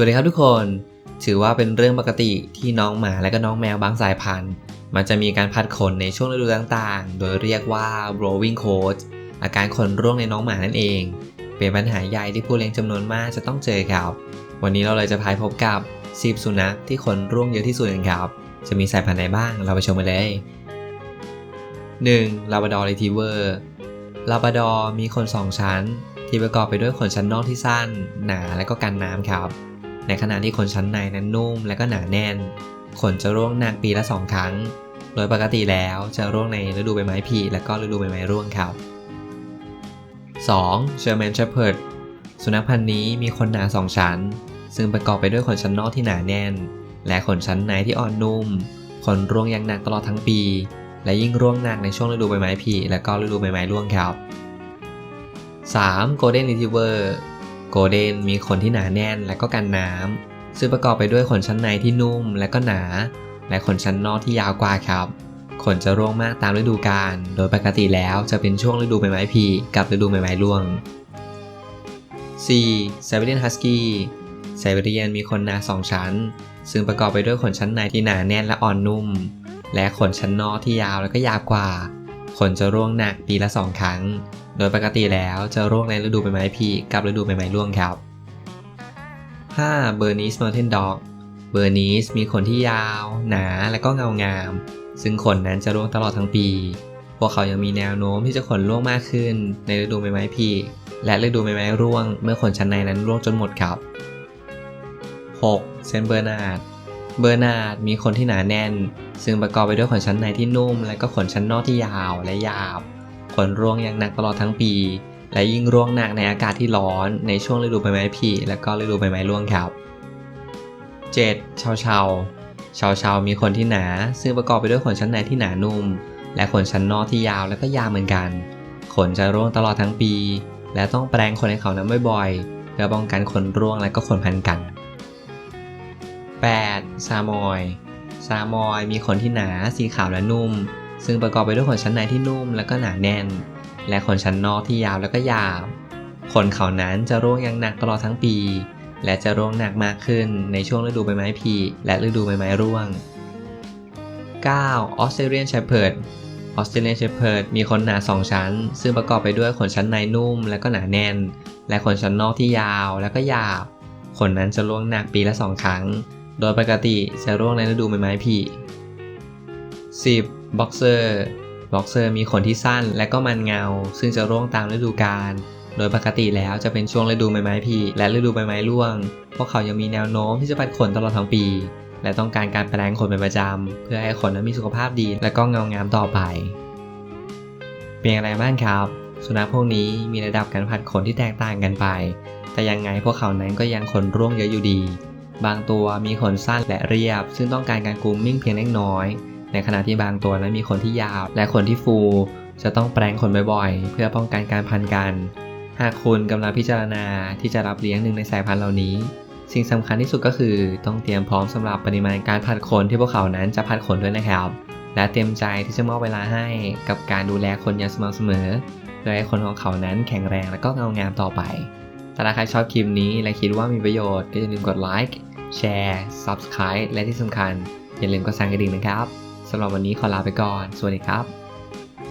วัสดีครับทุกคน ถือว่าเป็นเรื่องปกติที่น้องหมาและก็น้องแมวบางสายพันธุ์ มันจะมีการพัดขนในช่วงฤดูต่างๆ โดยเรียกว่า blowing coat อาการขนร่วงในน้องหมานั่นเอง เป็นปัญหาใหญ่ที่ผู้เลี้ยงจำนวนมากจะต้องเจอครับ วันนี้เราเลยจะพายพบกับ 10 สุนัขที่ขนร่วงเยอะที่สุดกันครับ จะมีสายพันธุ์ไหนบ้าง เราไปชมกันเลย 1. Labrador Retriever ลาบราดอร์มีขนสองชั้น ที่ประกอบไปด้วยขนชั้นนอกที่สั้น หนาและก็กันน้ำครับ ในขณะที่ขนชั้นในนั้นนุ่มและก็หนาแน่น ขนจะร่วงหนักปีละสองครั้ง โดยปกติแล้วจะร่วงในฤดูใบไม้ผลิและก็ฤดูใบไม้ร่วงครับ 2. German Shepherd สุนัขพันธุ์นี้มีขนหนา 2 ชั้น ซึ่งประกอบไปด้วยขนชั้นนอกที่หนาแน่น และขนชั้นในที่อ่อนนุ่ม ขนร่วงอย่างหนักตลอดทั้งปี และยิ่งร่วงหนักในช่วงฤดูใบไม้ผลิและก็ฤดูใบไม้ร่วงครับ 3. Golden Retriever Golden มีขนที่หนาแน่นและก็กันน้ำซึ่งประกอบไปด้วยขนชั้นในที่นุ่มและก็หนา และขนชั้นนอกที่ยาวกว่าครับ ขนจะร่วงมากตามฤดูกาลโดยปกติแล้วจะเป็นช่วงฤดูใบไม้ผลิกับฤดูใบไม้ร่วง 4. Siberian Husky Siberian มีขนหนา2ชั้น ซึ่งประกอบไปด้วยขนชั้นในที่หนาแน่นและอ่อนนุ่ม และขนชั้นนอกที่ยาวและก็ยาวกว่า ขนจะร่วงหนักปีละ 2 ครั้ง โดยปกติแล้วจะร่วงในฤดูใบไม้ผลิกับฤดูใบไม้ร่วงครับ 5. Bernese Mountain Dog เบอร์นีสมีขนที่ยาว หนาและก็เงางาม ซึ่งขนนั้นจะร่วงตลอดทั้งปี พวกเขายังมีแนวโน้มที่จะขนร่วงมากขึ้น ในฤดูใบไม้ผลิและฤดูใบไม้ร่วง เมื่อขนชั้นในนั้นร่วงจนหมดครับ 6. เซนเบอร์นาร์ด เบอร์นาดมีขนที่หนาแน่น ซึ่งประกอบไปด้วยขนชั้นในที่นุ่ม และก็ขนชั้นนอกที่ยาวและหยาบ ขนร่วงอย่างหนักตลอดทั้งปี และยิ่งร่วงหนักในอากาศที่ร้อนในช่วงฤดูใบไม้ผลิและก็ฤดูใบไม้ร่วงครับ 7. ชาวชาวชาวชาวมีขนที่หนา ซึ่งประกอบไปด้วยขนชั้นในที่หนานุ่ม และขนชั้นนอกที่ยาวและก็ยาวเหมือนกัน ขนจะร่วงตลอดทั้งปี และต้องแปรงขนให้เขานั้นบ่อยๆเพื่อป้องกันขนร่วงและก็ขนพันกัน 8. ซามอย ซามอยมีขนที่หนาสีขาวและนุ่ม ซึ่งประกอบไปด้วยขนชั้นในที่นุ่มและก็หนาแน่น และขนชั้นนอกที่ยาวและก็ยาว ขนเขานั้นจะร่วงอย่างหนักตลอดทั้งปี และจะร่วงหนักมากขึ้นในช่วงฤดูใบไม้ผลิและฤดูใบไม้ร่วง 9. Australian Shepherd ออสเตรเลียนเชพเพิร์ดมีขนหนา 2 ชั้น ซึ่งประกอบไปด้วยขนชั้นในนุ่ม และก็หนาแน่น และขนชั้นนอกที่ยาวและก็หยาบขนนั้นจะร่วงหนักปีละ2ครั้ง โดยปกติจะร่วงในฤดูใบไม้ผลิ 10. Boxer Boxer มีขนที่สั้นและก็มันเงา ซึ่งจะร่วงตามฤดูกาลโดยปกติแล้วจะเป็นช่วงฤดูใบไม้ผลิและฤดูใบไม้ร่วง พวกเขายังมีแนวโน้มที่จะปัดขนตลอดทั้งปี และต้องการการแปลงขนเป็นประจำ เพื่อให้ขนนั้นมีสุขภาพดีและก็เงางามต่อไป เป็นอย่างไรบ้างครับ สุนัขพวกนี้มีระดับการผัดขนที่แตกต่างกันไป แต่ยังไงพวกเขานั้นก็ยังขนร่วงเยอะอยู่ดี บางตัวมีขนสั้นและเรียบ ซึ่งต้องการการกรูมมิ่งเพียงเล็กน้อย ในขณะที่บางตัวนั้นมีขนที่ยาว และขนที่ฟู จะต้องแปลงขนบ่อยๆ เพื่อป้องกันการพันกัน หากคุณกำลังพิจารณาที่จะรับเลี้ยงหนึ่งในสายพันธุ์เหล่านี้ สิ่งสำคัญที่สุดก็คือต้องเตรียมพร้อมสำหรับปริมาณการผัดขนที่พวกเขานั้นจะผัดขนด้วยนะครับ และเตรียมใจที่จะมอบเวลาให้กับการดูแลคนอย่างสม่ำเสมอเพื่อให้คนของเขานั้นแข็งแรงและก็เงางามต่อไปถ้าใครชอบคลิปนี้และคิดว่ามีประโยชน์ก็อย่าลืมกดไลค์ แชร์ Subscribe และที่สำคัญ อย่าลืมกดสั่นกระดิ่งนะครับสำหรับวันนี้ขอลาไปก่อน สวัสดีครับ